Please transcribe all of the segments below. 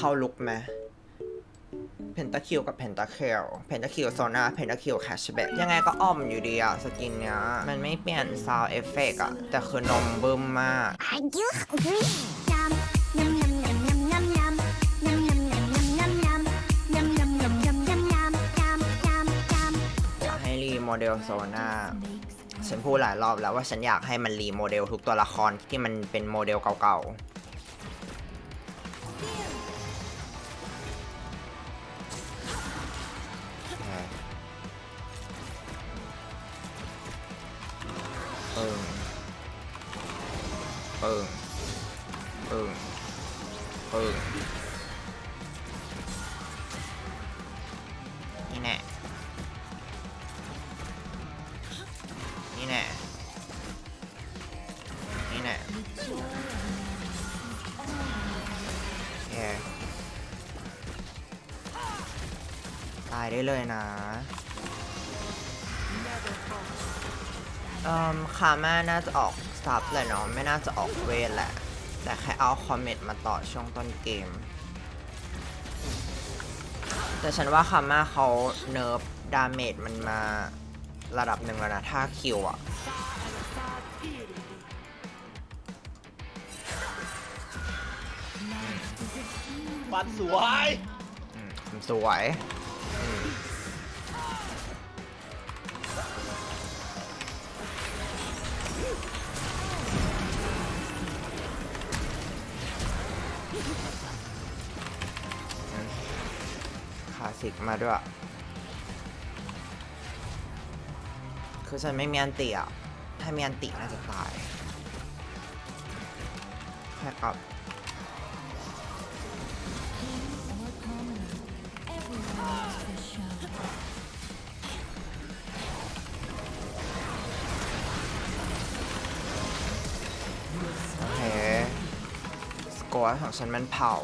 เข้าลุกไหมเพนตาคิวกับเพนตาเคลเพนตาคิวโซนาเพนตาคิวแคชแบ็กยังไงก็อ้อมอยู่ดีอะสกินเนี้ย มันไม่เปลี่ยนซาวเอฟเฟกอะแต่คือนมบึ้มมาก Are you hungry? Yum, yum, yum, yum, yum, yum, yum. Yum, yum, yum, yum, yum, yum. Yum, yum, yum, yum, yum, yum. Yum, yum, yum. อยากให้รีโมเดลโซนาฉันพูดหลายรอบแล้วว่าฉันอยากให้มันรีโมเดลทุกตัวละครที่มันเป็นโมเดลเก่าๆ เอิงเอิงเอิงเอิงนี่แน่นี่แน่นี่แน่แย่ตายได้เลยนะ เอ่อคาม่าน่าจะออกซับแหละเนาะไม่น่าจะออกเวทแหละ แต่แค่เอาคอมเมนต์มาต่อช่วงต้นเกม แต่ฉันว่าคาม่าเขาเนิร์ฟดาเมจมันมาระดับหนึ่งแล้วนะ ถ้าคิวอะปัดสวยอืมสวย สิกมาด้วย คือฉันไม่มีอันติอะ ถ้ามีอันติน่าจะตายแค่กับโอเค สกอร์ของฉันมันเผา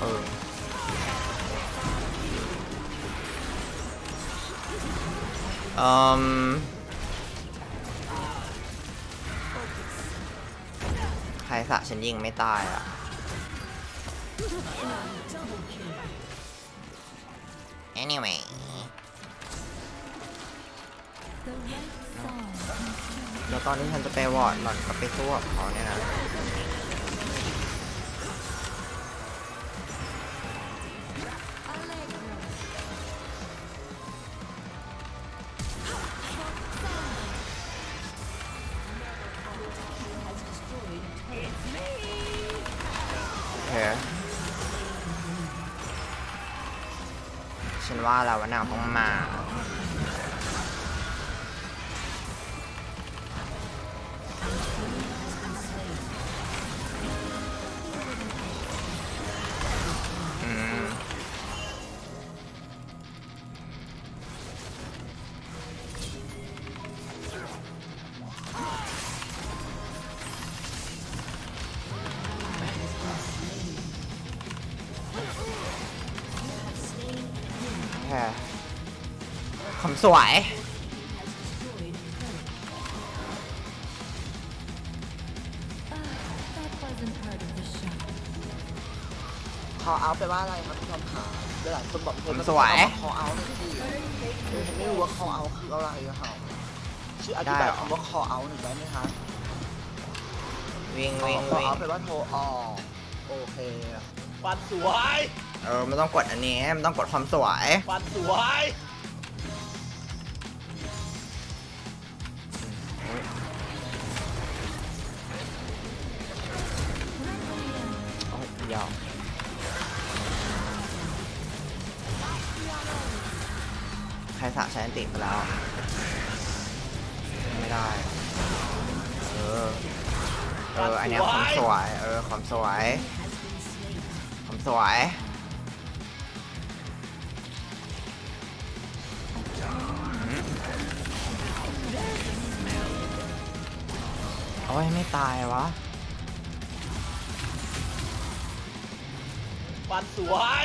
เอออืมใครสะฉันยิงไม่ตายอะ anyway แล้วตอนที่ฉันจะไปวอร์ดหล่อนก็ไปสู้กับเขาเนี่ยนะ ว่าเราวว่านาวต้องมา สวย คอเอาไปว่าอะไรครับพี่ชมขาหลายคนบอกพี่ชมสวยคอเอาหน่อยสิเออผมไม่รู้ว่าคอเอาคืออะไรอะค่ะช่วยอธิได้บายเหรอคำว่าคอเอาหน่อยได้ไหมคะวิ่งวิ่งคอวิ่งเอาไปว่าโทรออกโอเคปัดสวย เออไม่ต้องกดอันนี้มันต้องกดความสวยปัดสวย ยอมใครสะใช้อันติไปแล้ว ไม่ได้ เออ เออ อันเนี้ยความสวย เออ ความสวย ความสวยโอ้ยไม่ตายวะ ปัดสวย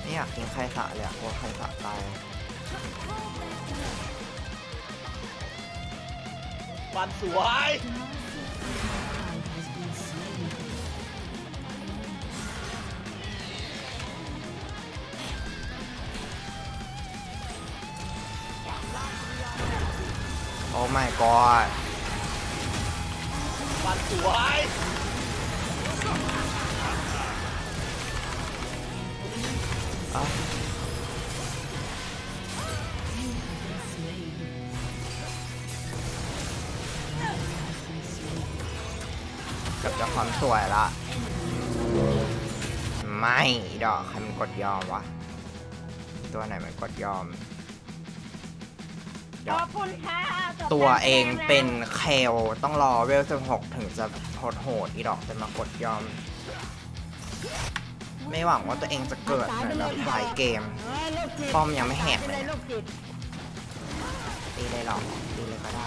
ไม่อยากกินไข่สะเลยอะกลัวไข่สะตายฟันสวยโอ้ my god ฟันสวยเอ้กับจะความสวยละ ไม่ดอกใครมันกดยอมวะ ตัวไหนมันกดยอม ดขออกบคุณค่ะจบตัวเองแล้เป็นเคลต้องรอเวลสิบหกถึงจะโหดโหดอีดอกจะมากดยอม ไม่หวังว่าตัวเองจะเกิดในแบบหลายเกม เฮ้ยลูกจิตป้อมยังไม่แหกไปเลเลยยลูกจิตตีเลยหรอตีเลยก็ได้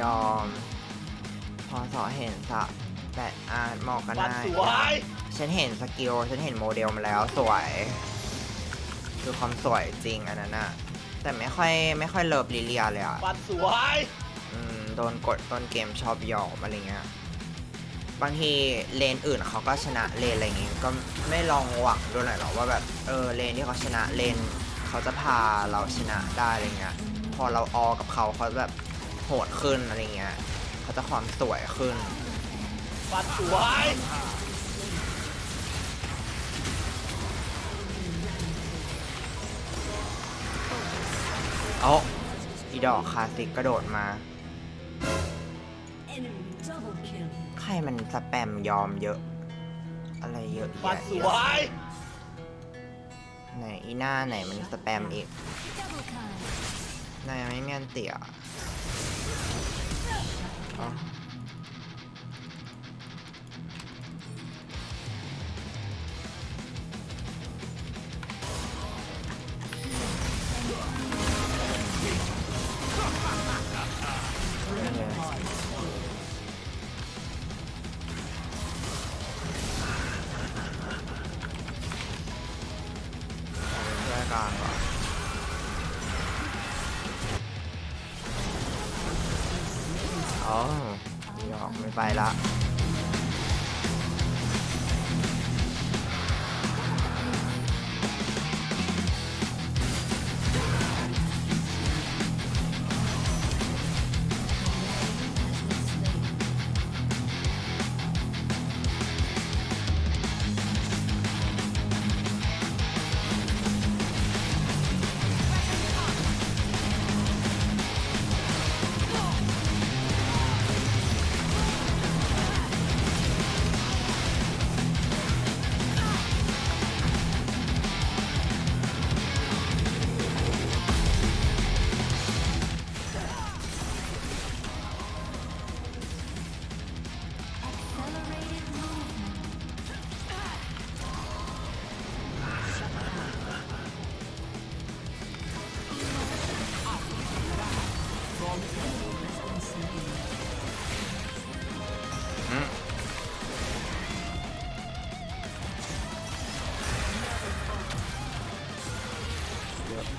ยอม พอสอเห็นสะแต่อ่านมองกันฟันได้สวยฉันเห็นสกิล ฉันเห็นโมเดลมาแล้วสวย คือความสวยจริงอันนั้นน่ะแต่ไม่ค่อยไม่ค่อยเลิฟลิเลียเลยอะฟันสวยอืมโดนกดต้นเกมชอบยอมอะไรเงี้ย บางทีเลนอื่นเขาก็ชนะเลนอะไรเงี้ย ก็ไม่ลองหวังดูหน่อยหรอว่าแบบเออเลนที่เขาชนะเลนเขาจะพาเราชนะได้อะไรเงี้ย พอเราออกับเขาเขาแบบโหดขึ้นอะไรเงี้ยเขาจะความสวยขึ้นฟันสวยเอาอีดอกคลาสสิกกระโดดมา ใครมันสแปมยอมเยอะ อะไรเยอะฟันแยะสอีดวอกยไหนอีหน้าไหนมันสแปมอีกนายไม่เมียนเตี่ย ไปละ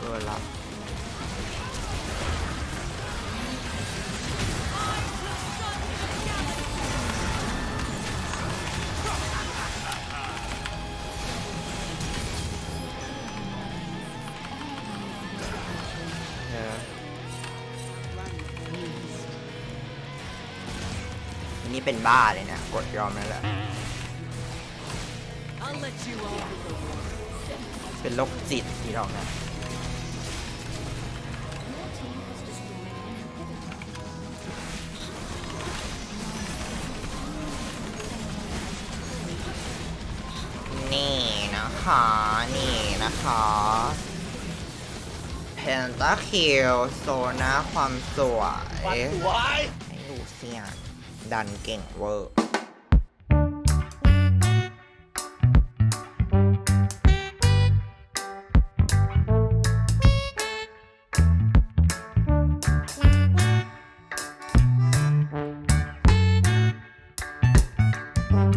เยอะเกินละเอออันนี่เป็นบ้าเลยนะ กดยอมนั่นแหละ เป็นโรคจิตที่เรานะ นะคะ นี่นะคะเพนตาคิวโซนาความสวยฟันสวยให้ลูเซียนดันเก่งเวอร์